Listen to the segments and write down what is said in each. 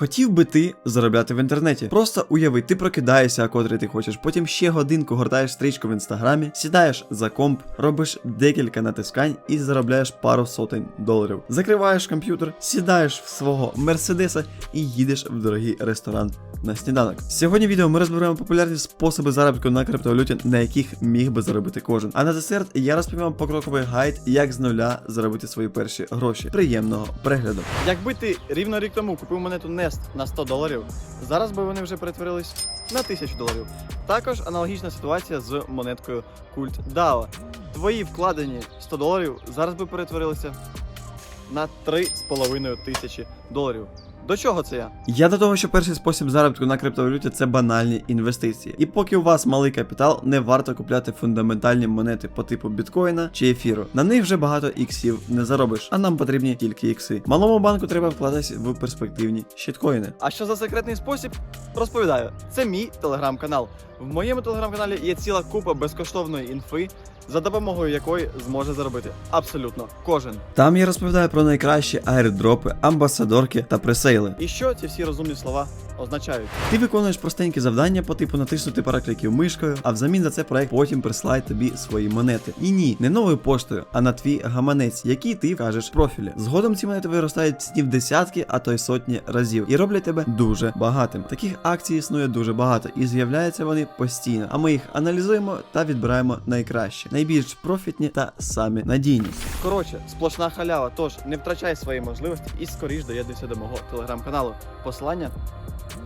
Хотів би ти заробляти в інтернеті. Просто уяви, ти прокидаєшся, а котрий ти хочеш, потім ще годинку гортаєш стрічку в інстаграмі, сідаєш за комп, робиш декілька натискань і заробляєш пару сотень доларів. Закриваєш комп'ютер, сідаєш в свого мерседеса і їдеш в дорогий ресторан на сніданок. Сьогодні відео ми розберемо популярні способи заробітку на криптовалюті, на яких міг би заробити кожен. А на десерт я розповім вам покроковий гайд, як з нуля заробити свої перші гроші. Приємного перегляду. Якби ти рівно рік тому купив монету Nest на 100 доларів, зараз би вони вже перетворились на 1000 доларів. Також аналогічна ситуація з монеткою Культ DAO. Твої вкладені 100 доларів зараз би перетворилися на 3,5 тисячі доларів. До чого це я? Я до того, що перший спосіб заробітку на криптовалюті це банальні інвестиції. І поки у вас малий капітал, не варто купляти фундаментальні монети по типу біткоїна чи ефіру. На них вже багато іксів не заробиш, а нам потрібні тільки ікси. Малому банку треба вкладатися в перспективні щиткоїни. А що за секретний спосіб? Розповідаю. Це мій телеграм-канал. В моєму телеграм-каналі є ціла купа безкоштовної інфи, за допомогою якої зможе заробити абсолютно кожен. Там я розповідаю про найкращі аірдропи, амбасадорки та пресейли. І що ці всі розумні слова означають? Ти виконуєш простенькі завдання по типу натиснути пару кліків мишкою, а взамін за це проект потім присилає тобі свої монети. І ні, не новою поштою, а на твій гаманець, який ти вкажеш в профілі. Згодом ці монети виростають в ціні в десятки, а то й сотні разів, і роблять тебе дуже багатим. Таких акцій існує дуже багато, і з'являються вони постійно. А ми їх аналізуємо та відбираємо найкраще, найбільш профітні та самі надійні. Коротше, сплошна халява, тож не втрачай свої можливості і скоріш доєднуйся до мого телеграм-каналу. Посилання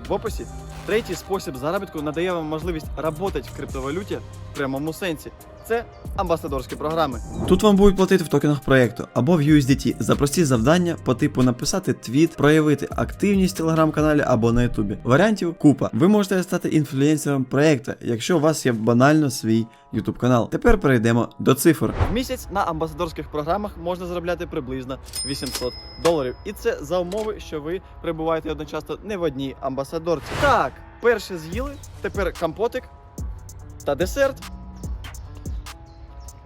в описі. Третій спосіб заробітку надає вам можливість працювати в криптовалюті в прямому сенсі. Це амбасадорські програми. Тут вам будуть платити в токенах проєкту або в USDT за прості завдання по типу написати твіт, проявити активність в телеграм-каналі або на ютубі. Варіантів купа. Ви можете стати інфлюенсером проєкту, якщо у вас є банально свій ютуб канал. Тепер перейдемо до цифр. В місяць на амбасадорських програмах можна заробляти приблизно 800 доларів. І це за умови, що ви перебуваєте одночасно не в одній амбасадорці. Так, перше з'їли, тепер компотик та десерт.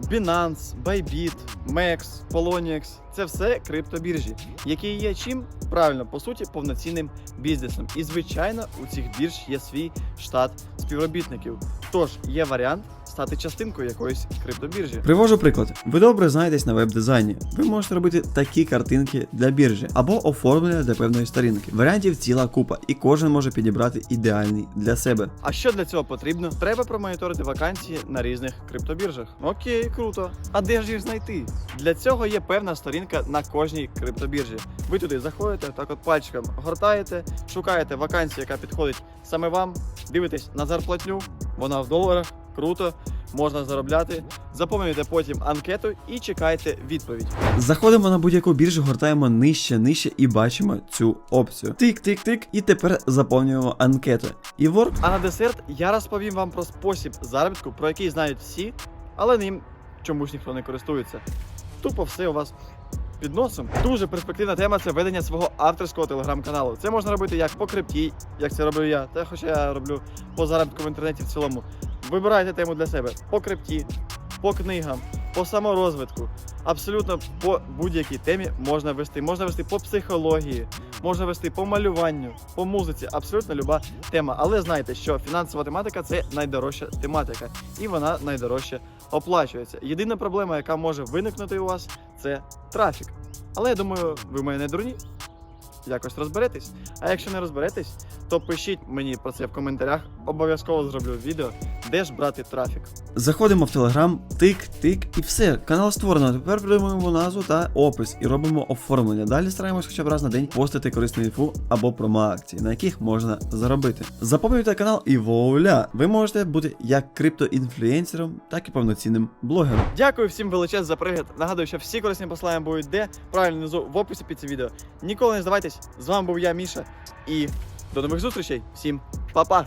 Binance, Bybit, Mex, Poloniex – це все криптобіржі, які є чим правильно по суті повноцінним бізнесом. І звичайно, у цих бірж є свій штат співробітників. Тож є варіант стати частинкою якоїсь криптобіржі. Привожу приклад. Ви добре знаєтесь на веб-дизайні. Ви можете робити такі картинки для біржі або оформлення для певної сторінки. Варіантів ціла купа, і кожен може підібрати ідеальний для себе. А що для цього потрібно? Треба промоніторити вакансії на різних криптобіржах. Окей, круто. А де ж їх знайти? Для цього є певна сторінка на кожній криптобіржі. Ви туди заходите, так от пальчиком гортаєте, шукаєте вакансію, яка підходить саме вам, дивитесь на зарплатню, вона в доларах. Круто, можна заробляти. Заповнюєте потім анкету і чекайте відповідь. Заходимо на будь-яку біржу, гортаємо нижче, нижче і бачимо цю опцію. Тик-тик-тик, і тепер заповнюємо анкету. І ворк А на десерт я розповім вам про спосіб заробітку, про який знають всі, але ним чомусь ніхто не користується. Тупо все у вас під носом. Дуже перспективна тема це ведення свого авторського телеграм-каналу. Це можна робити як по крипті, як це роблю я, та хоча я роблю по заробітку в інтернеті в цілому. Вибирайте тему для себе по крипті, по книгам, по саморозвитку. Абсолютно по будь-якій темі можна вести. Можна вести по психології, можна вести по малюванню, по музиці. Абсолютно люба тема. Але знайте, що фінансова тематика це найдорожча тематика, і вона найдорожче оплачується. Єдина проблема, яка може виникнути у вас, це трафік. Але я думаю, ви мене не дурні. Якось розберетесь. А якщо не розберетесь, то пишіть мені про це в коментарях. Обов'язково зроблю відео, де ж брати трафік. заходимо в телеграм, тик-тик, і все. Канал створено. Тепер придумуємо назву та опис і робимо оформлення. Далі стараємось хоча б раз на день постити корисну інфу або промо-акції, на яких можна заробити. Заповнюйте канал і вуаля! Ви можете бути як криптоінфлюенсером, так і повноцінним блогером. Дякую всім величез за пригляд. Нагадую, що всі корисні послання будуть де правильно внизу в описі під цим відео. Ніколи не здавайтесь. З вами був я, Міша, і до нових зустрічей. Всім па-па!